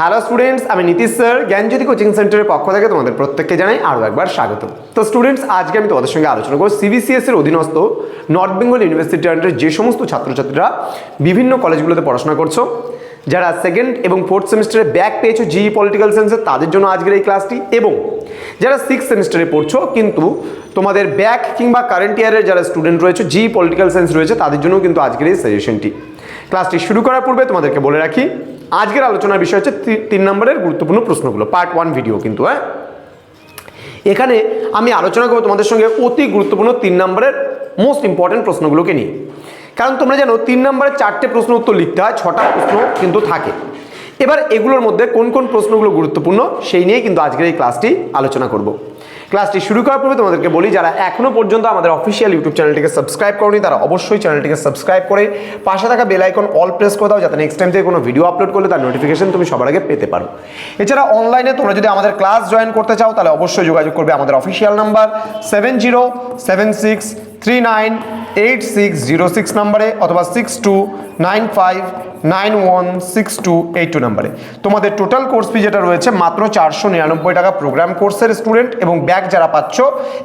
Hello students আমি Nitish sir, জ্ঞানজ্যোতি coaching সেন্টারের পক্ষ থেকে তোমাদের প্রত্যেককে জানাই আরও একবার স্বাগত তো স্টুডেন্টস আজকে আমি তোমাদের সঙ্গে আলোচনা করব সিবিসিএস এর অধীনস্থ নর্থ বেঙ্গল ইউনিভার্সিটি আন্ডারে যে সমস্ত ছাত্রছাত্রীরা বিভিন্ন কলেজগুলোতে পড়াশোনা করছ, যারা সেকেন্ড এবং ফোর্থ সেমিস্টারে ব্যাক পেয়েছ জিই পলিটিক্যাল সায়েন্সে তাদের জন্য আজকের এই ক্লাসটি এবং যারা সিক্স সেমিস্টারে পড়ছো, কিন্তু তোমাদের ব্যাক কিংবা কারেন্ট ইয়ারের যারা স্টুডেন্ট রয়েছে জি পলিটিক্যাল সায়েন্স রয়েছে, তাদের জন্য কিন্তু আজকের এই সাজেশনটি ক্লাসটি শুরু করার পূর্বে তোমাদেরকে বলে রাখি আজকের আলোচনার বিষয় হচ্ছে তিন নম্বরের গুরুত্বপূর্ণ প্রশ্নগুলো পার্ট ওয়ান ভিডিও কিন্তু হ্যাঁ? এখানে আমি আলোচনা করব তোমাদের সঙ্গে অতি গুরুত্বপূর্ণ তিন নম্বরের মোস্ট ইম্পর্টেন্ট প্রশ্নগুলোকে নিয়ে। কারণ তোমরা জানো, তিন নম্বরের চারটে প্রশ্ন উত্তর লিখতে হয়, ছটা প্রশ্ন কিন্তু থাকে। এবার এগুলোর মধ্যে কোন কোন প্রশ্নগুলো গুরুত্বপূর্ণ সেই নিয়েই কিন্তু আজকের এই ক্লাসটি আলোচনা করব। ক্লাসটি শুরু করার পূর্বে তোমাদেরকে বলি, যারা এখনও পর্যন্ত আমাদের অফিসিয়াল ইউটিউব চ্যানেলটিকে সাবস্ক্রাইব করনি, তারা অবশ্যই চ্যানেলটিকে সাবস্ক্রাইব করে পাশে থাকা বেল আইকন অল প্রেস করে দাও, যাতে নেক্সট টাইম থেকে কোনো ভিডিও আপলোড করলে তার নোটিফিকেশন তুমি সবার আগে পেতে পারো। এছাড়া অনলাইনে তোমরা যদি আমাদের ক্লাস জয়েন করতে চাও, তাহলে অবশ্যই যোগাযোগ করবে আমাদের official number seven zero seven six three nine eight six zero six নাম্বারে অথবা six two nine five nine one six two eight two নাম্বারে। তোমাদের টোটাল কোর্স ফি যেটা রয়েছে মাত্র চারশো নিরানব্বই টাকা প্রোগ্রাম কোর্সের স্টুডেন্ট এবং ব্যাক যারা পাচ্ছ,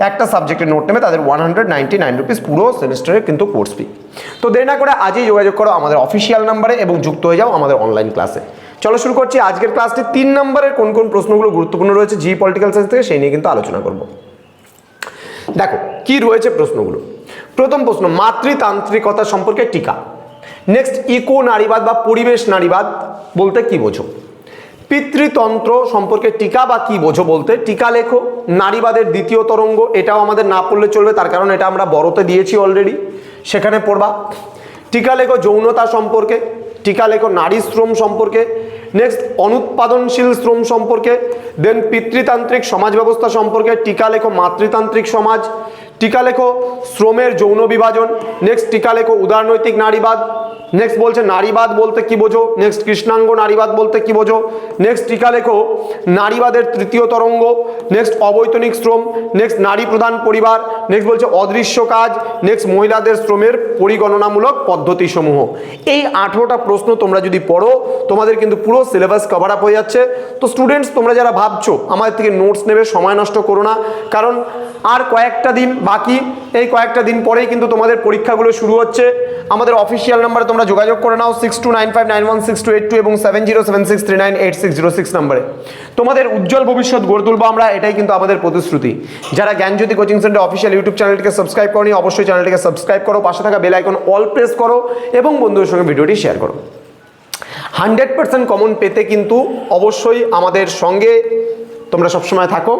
একটা সাবজেক্টের নোট নেবে, তাদের one hundred ninety nine rupees পুরো সেমিস্টারের কিন্তু কোর্স ফি তো দেরি না করে আজই যোগাযোগ করো আমাদের অফিসিয়াল নাম্বারে এবং যুক্ত হয়ে যাও আমাদের অনলাইন ক্লাসে চলো শুরু করছি আজকের ক্লাসটি তিন নম্বরের কোন কোন প্রশ্নগুলো গুরুত্বপূর্ণ রয়েছে জি পলিটিক্যাল সায়েন্স থেকে সেই নিয়ে কিন্তু আলোচনা করব। দেখো, কি রয়েছে প্রশ্নগুলো? প্রথম প্রশ্ন, মাতৃতান্ত্রিকতা সম্পর্কে টিকা। নেক্সট ইকো নারীবাদ বা পরিবেশ নারীবাদ বলতে কি বোঝো? পিতৃতন্ত্র সম্পর্কে টিকা বা কি বোঝো বলতে? টিকা লেখো, নারীবাদের দ্বিতীয় তরঙ্গ, এটাও আমাদের না পড়লে চলবে, তার কারণ এটা আমরা বড়তে দিয়েছি অলরেডি সেখানে পড়বা। টিকা লেখো যৌনতা সম্পর্কে, টিকা লেখো নারী শ্রম সম্পর্কে নেক্সট অনুৎপাদনশীল শ্রম সম্পর্কে দেন পিতৃতান্ত্রিক সমাজ ব্যবস্থা সম্পর্কে, টিকা লেখো মাতৃতান্ত্রিক সমাজ, টিকা লেখো শ্রমের যৌন বিভাজন নেক্সট টিকা লেখো উদারনৈতিক নারীবাদ নেক্সট বলছে নারীবাদ বলতে কি বোঝো নেক্সট কৃষ্ণাঙ্গ নারীবাদ বলতে কি বোঝো নেক্সট টিকা লেখো নারীবাদের তৃতীয় তরঙ্গ নেক্সট অবৈতনিক শ্রম নেক্সট নারী প্রধান পরিবার নেক্সট বলছে অদৃশ্য কাজ। নেক্সট মহিলাদের শ্রমের পরিগণনামূলক পদ্ধতিসমূহ। এই আঠেরোটা প্রশ্ন তোমরা যদি পড়ো, তোমাদের কিন্তু পুরো সিলেবাস কভার আপ হয়ে যাচ্ছে। তো স্টুডেন্টস তোমরা যারা ভাবছ আমাদের থেকে নোটস নেবে, সময় নষ্ট করো না। কারণ আর কয়েকটা দিন বাকি। এই কয়েকটা দিন পরেই কিন্তু তোমাদের পরীক্ষাগুলো শুরু হচ্ছে। আমাদের অফিসিয়াল নাম্বারে তোমরা যোগাযোগ করে নাও six two nine five nine one six two eight two এবং seven zero seven six three nine eight six zero six নাম্বারে। তোমাদের উজ্জ্বল ভবিষ্যৎ গড়ে তুলবো আমরা, এটাই কিন্তু আমাদের প্রতিশ্রুতি। যারা Gyanjyoti coaching centre official YouTube চ্যানেলটিকে সাবস্ক্রাইব করনি, অবশ্যই চ্যানেলটিকে সাবস্ক্রাইব করো, পাশে থাকা বেল আইকন অল প্রেস করো এবং বন্ধুদের সঙ্গে ভিডিওটি শেয়ার করো। হান্ড্রেড পার্সেন্ট কমন পেতে কিন্তু অবশ্যই আমাদের সঙ্গে তোমরা সবসময় থাকো।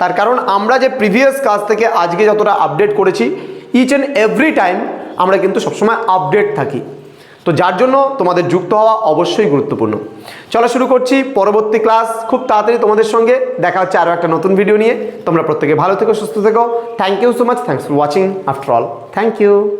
তার কারণ আমরা যে প্রিভিয়াস কাজ থেকে আজকে যতটা আপডেট করেছি ইচ অ্যান্ড এভরি টাইম আমরা কিন্তু সবসময় আপডেট থাকি। তো যার জন্য তোমাদের যুক্ত হওয়া অবশ্যই গুরুত্বপূর্ণ। চলো শুরু করছি পরবর্তী ক্লাস। খুব তাড়াতাড়ি তোমাদের সঙ্গে দেখা হচ্ছে আরও একটা নতুন ভিডিও নিয়ে। তোমরা প্রত্যেকে ভালো থেকো, সুস্থ থেকো। Thank you so much thanks for watching after all thank you